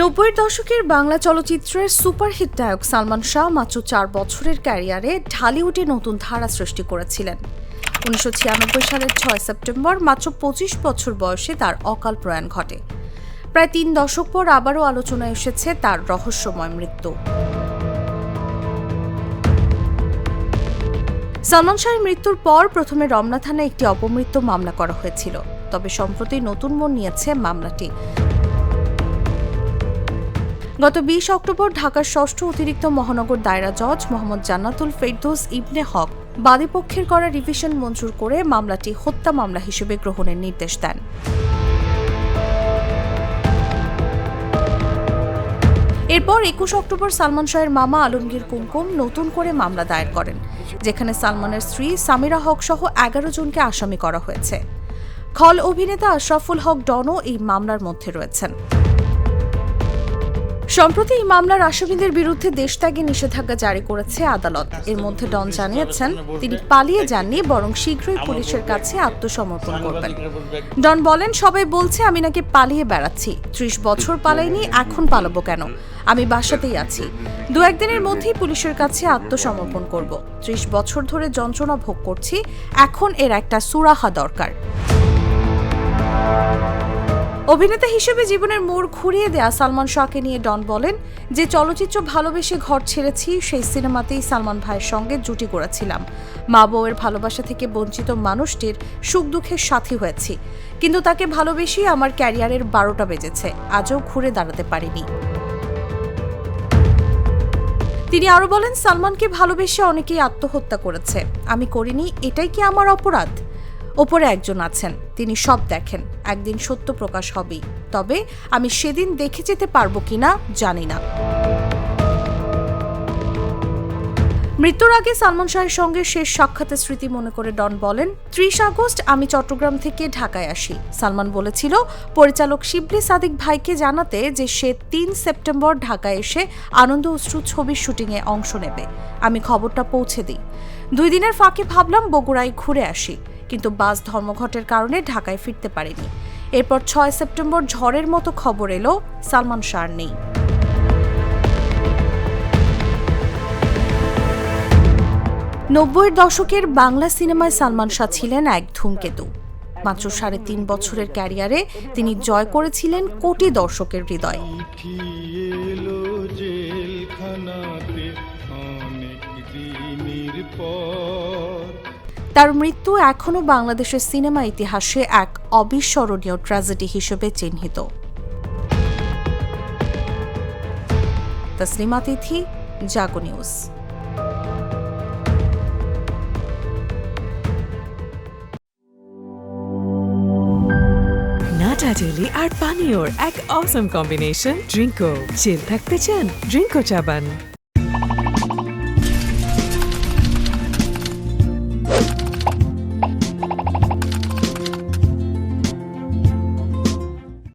নব্বইয়ের দশকের বাংলা চলচ্চিত্রের সুপারহিট নায়ক সালমান শাহ মাত্র চার বছরের ক্যারিয়ারে ঢালিউডে নতুন ধারা সৃষ্টি করেছিলেন। উনিশশো ছিয়ানব্বই সালের ছয় সেপ্টেম্বর মাত্র পঁচিশ বছর বয়সে তার অকাল প্রয়াণ ঘটে। প্রায় তিন দশক পর আবারও আলোচনায় এসেছে তার রহস্যময় মৃত্যু। সালমান শাহের মৃত্যুর পর প্রথমে রমনা থানায় একটি অপমৃত্যু মামলা করা হয়েছিল। তবে সম্প্রতি নতুন মোড় নিয়েছে মামলাটি। গত বিশ অক্টোবর ঢাকার ষষ্ঠ অতিরিক্ত মহানগর দায়রা জজ মোহাম্মদ জান্নাতুল ফেরদৌস ইবনে হক বাদীপক্ষের করা রিভিশন মঞ্জুর করে মামলাটি হত্যা মামলা হিসেবে গ্রহণের নির্দেশ দেন। এরপর একুশ অক্টোবর সালমান শাহের মামা আলমগীর কুমকুম নতুন করে মামলা দায়ের করেন, যেখানে সালমানের স্ত্রী সামিরা হক সহ এগারো জনকে আসামি করা হয়েছে। খল অভিনেতা আশরাফুল হক ডনও এই মামলার মধ্যে রয়েছেন। সম্প্রতি এই মামলার আসামিদের বিরুদ্ধে দেশত্যাগে নিষেধাজ্ঞা জারি করেছে আদালত। এর মধ্যে ডন জানিয়েছেন, তিনি পালিয়ে যাননি, বরং শীঘ্রই পুলিশের কাছে আত্মসমর্পণ করবেন। ডন বলেন, সবাই বলছে, আমি নাকি পালিয়ে বেড়াচ্ছি। ত্রিশ বছর পালাইনি, এখন পালাবো কেন? আমি বাসাতেই আছি। দু একদিনের মধ্যেই পুলিশের কাছে আত্মসমর্পণ করব। ত্রিশ বছর ধরে যন্ত্রণা ভোগ করছি, এখন এর একটা সুরাহা দরকার। অভিনেতা হিসেবে জীবনের মোড় ঘুরিয়ে দেয়া সালমান শাহকে নিয়ে ডন বলেন যে চলচ্চিত্র ভালোবেসে ঘর ছেড়েছি, সেই সিনেমাতেই সালমান ভাইয়ের সঙ্গে জুটি করেছিলাম মা বউয়ের ভালোবাসা থেকে বঞ্চিত মানুষটির সুখ দুঃখের সাথী হয়েছি। কিন্তু তাকে ভালোবেসে আমার ক্যারিয়ারের বারোটা বেজেছে, আজও ঘুরে দাঁড়াতে পারিনি। তিনি আরও বলেন, সালমানকে ভালোবেসে অনেকেই আত্মহত্যা করেছে। আমি করিনি, এটাই কি আমার অপরাধ? ওপরে একজন আছেন, তিনি সব দেখেন, একদিন সত্য প্রকাশ হবেই। তবে আমি সেদিন দেখে যেতে পারব কিনা জানি না। মৃত্যুর আগে সালমান শাহের সঙ্গে শেষ সাক্ষাতের স্মৃতি মনে করে ডন বলেন, ত্রিশ আগস্ট আমি চট্টগ্রাম থেকে ঢাকায় আসি। সালমান বলেছিল, পরিচালক শিবলি সাদিক ভাইকে জানাতে যে সে তিন সেপ্টেম্বর ঢাকায় এসে আনন্দ অশ্রু ছবির শুটিংয়ে অংশ নেবে। আমি খবরটা পৌঁছে দিই। দুই দিনের ফাঁকে ভাবলাম বগুড়ায় ঘুরে আসি। কিন্তু বাস ধর্মঘটের কারণে ঢাকায় ফিরতে পারেনি। এরপর ছয় সেপ্টেম্বর ঝড়ের মতো খবর এলো, সালমান শাহ নেই। নব্বইয়ের দশকের বাংলা সিনেমায় সালমান শাহ ছিলেন এক ধূমকেতু। মাত্র সাড়ে তিন বছরের ক্যারিয়ারে তিনি জয় করেছিলেন কোটি দর্শকের হৃদয়। তার মৃত্যু এখনও বাংলাদেশের সিনেমা ইতিহাসে এক অবিস্মরণীয় ট্র্যাজেডি হিসেবে চিহ্নিত। তসলিমা তিথি, জাগো নিউজ। নাটা ডেলি আর পানীয়র এক অসম কম্বিনেশন ড্রিঙ্কো চিল থাকতে চান ড্রিঙ্কো চাবান।